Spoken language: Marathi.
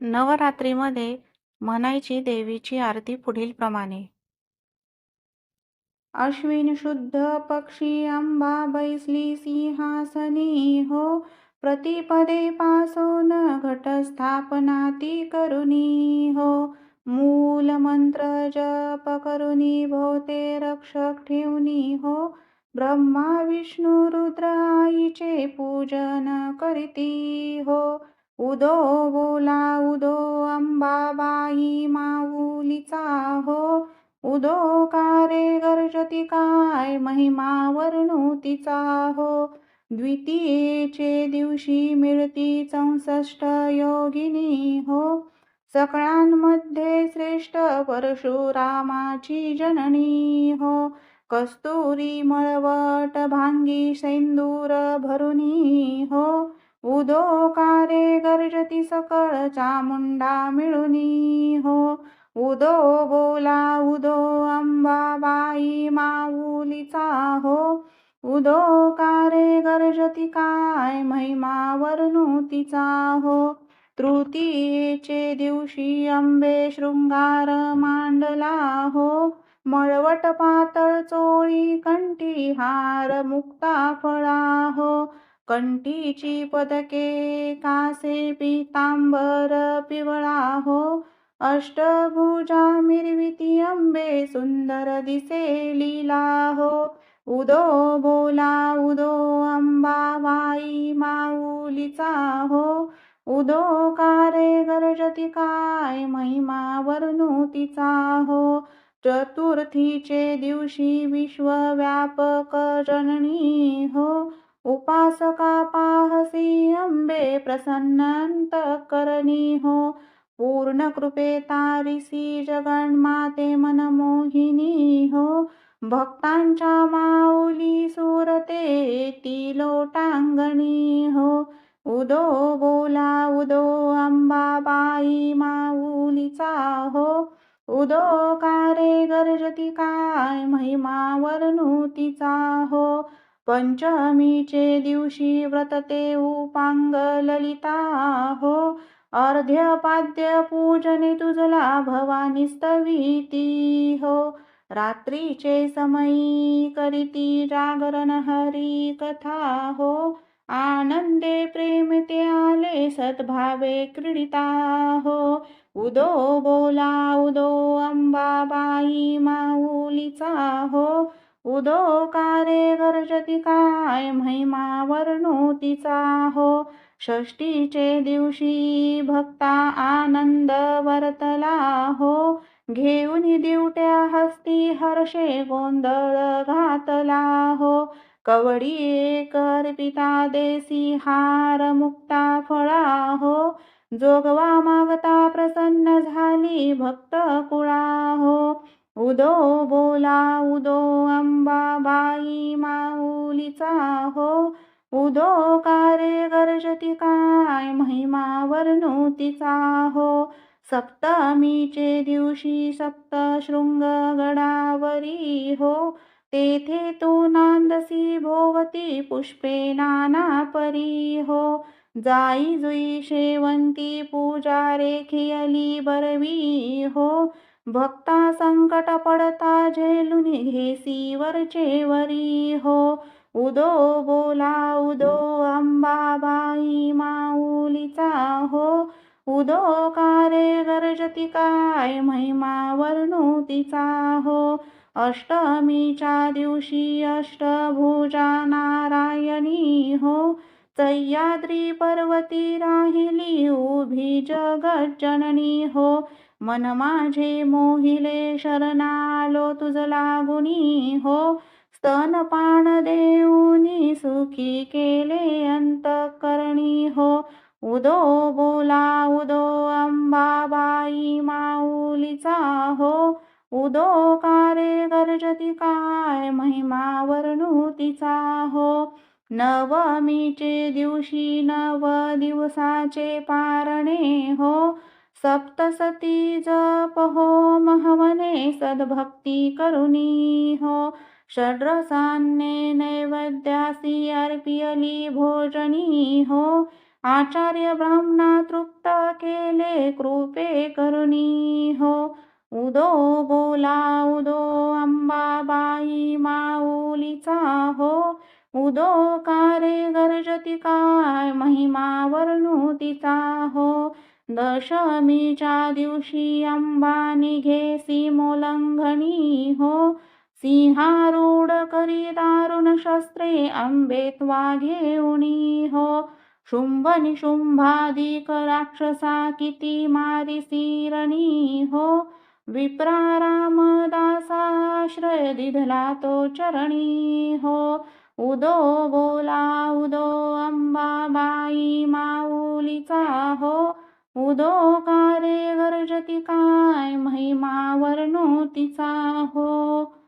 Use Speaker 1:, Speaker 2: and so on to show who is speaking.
Speaker 1: नवरात्रीमध्ये म्हणायची देवीची आरती पुढील प्रमाणे.
Speaker 2: अश्विन शुद्ध पक्षी अंबा बैसली सिंहासनी हो प्रतिपदे पासून घटस्थापना ती करुणी हो. मूल मंत्र जप करुणी भोवते रक्षक ठेवणी हो. ब्रह्मा विष्णू रुद्र आईचे पूजन करीती हो. उदो बोला उदो अंबाबाई माऊलीचा हो. उदो कारे गर्जती काय महिमा वर्णुतीचा हो. द्वितीयेचे दिवशी मिळती चौसष्ट योगिनी हो. सकळांमध्ये श्रेष्ठ परशुरामाची जननी हो. कस्तुरी मळवट भांगी सैंदूर भरुनी हो. उदो कारे गर्जती सकळ चामुंडा मिळुनी हो। उदो बोला उदो अंबाबाई माऊलीचा हो। उदो कारे गर्जती काय महिमा वर्णुतीचा हो। तृतीयेचे दिवशी अंबे शृंगार मांडला हो। मळवट पातळ चोळी कंठी हार मुक्ता फळा हो। कंठीची पदके कासे पितांबर पिवळा हो. अष्टभुजा मिरविती अंबे सुंदर दिसे लीला हो. उदो बोला उदो अंबाबाई माऊलीचा हो. उदो कारे गरजती काय महिमा वर्णुतीचा हो. चतुर्थीचे दिवशी विश्वव्यापक जननी हो. उपासका पाहसी अंबे प्रसन्नंत करणी हो पूर्ण कृपे तारिसी जगन्माते मनमोहिनी हो भक्तांच्या माऊली सुरते ती लोटांगणी हो उदो बोला उदो अंबाबाई माऊलीचा हो उदो कारे गर्जती काय महिमा वर्णुतीचा हो पंचमीचे दिवशी व्रतते उपांग ललिता हो. अर्ध्यपाद्य पूजने तुझला भवानी स्तविती हो. रात्रीचे समयी करीती जागरण हरी कथा हो. आनंदे प्रेम ते आले सद्भावे क्रीडिता हो. उदो बोला उदो अंबाबाई माऊलीचा हो. उदो कारे गर्जती काय महिमा वर्णुतीचा हो. षष्टीचे दिवशी भक्ता आनंद वर्तला हो. घेऊन दिवट्या हस्ती हर्षे गोंधळ घातला हो. कवडी एक अर्पिता देसी हार मुक्ता फळा हो. जोगवा मागता प्रसन्न झाली भक्त कुळा उदो बोला उदो अंबाबाई माऊलीचा हो. उदो कारे गर्जती काय महिमा वर्णुतीचा हो. सप्तमीचे दिवशी सप्तशृंग गडावरी हो. तेथे तू नांदसी भोवती पुष्पे नाना परी हो. जाई जुई शेवंती पूजा रेखियली बरवी हो. भक्ता संकट पडता झेलून घेसी वरचे वरी हो. उदो बोला उदो अंबाबाई माऊलीचा हो. उदो कारे गर्जती काय महिमा वर्णुतीचा हो. अष्टमीच्या दिवशी अष्टभुजा नारायणी हो. सह्याद्री पर्वती राहिली उभी जगज्जननी हो. मन माझे मोहिले शरणालो तुझ लागुनी हो. स्तनपान देऊनी सुखी केले अंतकरणी हो. उदो बोला उदो अंबाबाई माऊलीचा हो. उदो कारे गर्जती काय महिमा वर्णू तिचा हो. नवमीचे दिवशी नव दिवसाचे पारणे हो. सप्तसती जपहो महवने सद्भक्ती करुणी हो षड्रसान्ने नैवेद्यासी अर्पियली भोजनी हो आचार्य ब्राह्मणा तृप्त केले कृपे करुणी हो उदो बोला उदो अंबाबाई माऊलीचा हो। उदो कारे गर्जती काय महिमा वर्णुतीचा हो। दशमीच्या दिवशी अंबा निघेसी मोलंघणी हो. सिंहारूढ करी दारुण शस्त्रे अंबेत्वा घेऊनी हो. शुंभ निशुंभाधिक राक्षसा किती मारी सिरणी हो. विप्रारामदासाश्रय दिधला तो चरणी हो. उदो बोला उदो अंबाबाई माऊलीचा हो. उदो कारे गर्जती काय महिमा वर्णू तिचा हो।